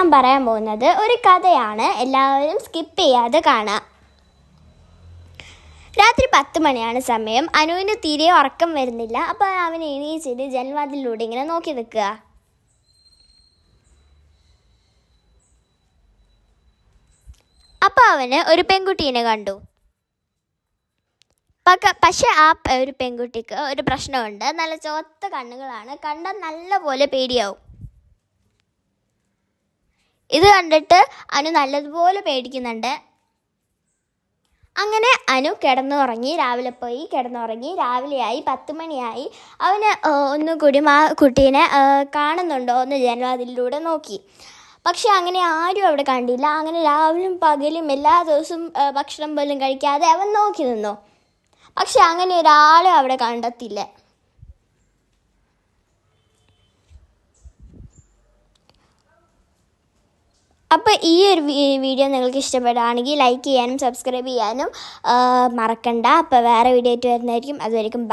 ഞാൻ പറയാൻ പോകുന്നത് ഒരു കഥയാണ്. എല്ലാവരും സ്കിപ്പ് ചെയ്യാതെ കാണാം രാത്രി പത്ത് മണിയാണ് സമയം. അനുവിന് തീരെ ഉറക്കം വരുന്നില്ല. അപ്പോൾ അവൻ എണീച്ചിട്ട് ജനവാതിലൂടെ ഇങ്ങനെ നോക്കി നിൽക്കുക. അപ്പോൾ അവന് ഒരു പെൺകുട്ടീനെ കണ്ടു. പക- പക്ഷെ ആ ഒരു പെൺകുട്ടിക്ക് ഒരു പ്രശ്നമുണ്ട്. നല്ല ചുവത്ത കണ്ണുകളാണ്. കണ്ടാൽ നല്ല പോലെ പേടിയാവും. ഇത് കണ്ടിട്ട് അനു നല്ലതുപോലെ പേടിക്കുന്നുണ്ട്. അങ്ങനെ അനു കിടന്നുറങ്ങി രാവിലെ പോയി കിടന്നുറങ്ങി രാവിലെയായി പത്ത് മണിയായി. അവന് ഒന്നുകൂടി ഒന്നും കൂടി ആ കുട്ടീനെ കാണുന്നുണ്ടോ എന്ന് ജനവാതിലൂടെ നോക്കി. പക്ഷെ അങ്ങനെ ആരും അവിടെ കണ്ടില്ല. അങ്ങനെ രാവിലും പകലും എല്ലാ ദിവസവും ഭക്ഷണം പോലും കഴിക്കാതെ അവൻ നോക്കി നിന്നു. പക്ഷെ അങ്ങനെ ഒരാളും അവിടെ കണ്ടെത്തില്ല. അപ്പോൾ ഈ ഒരു വീഡിയോ നിങ്ങൾക്ക് ഇഷ്ടപ്പെടുകയാണെങ്കിൽ ലൈക്ക് ചെയ്യാനും സബ്സ്ക്രൈബ് ചെയ്യാനും മറക്കണ്ട. അപ്പോൾ വേറെ വീഡിയോ ആയിട്ട് വരുന്നതായിരിക്കും. അതുവരെയും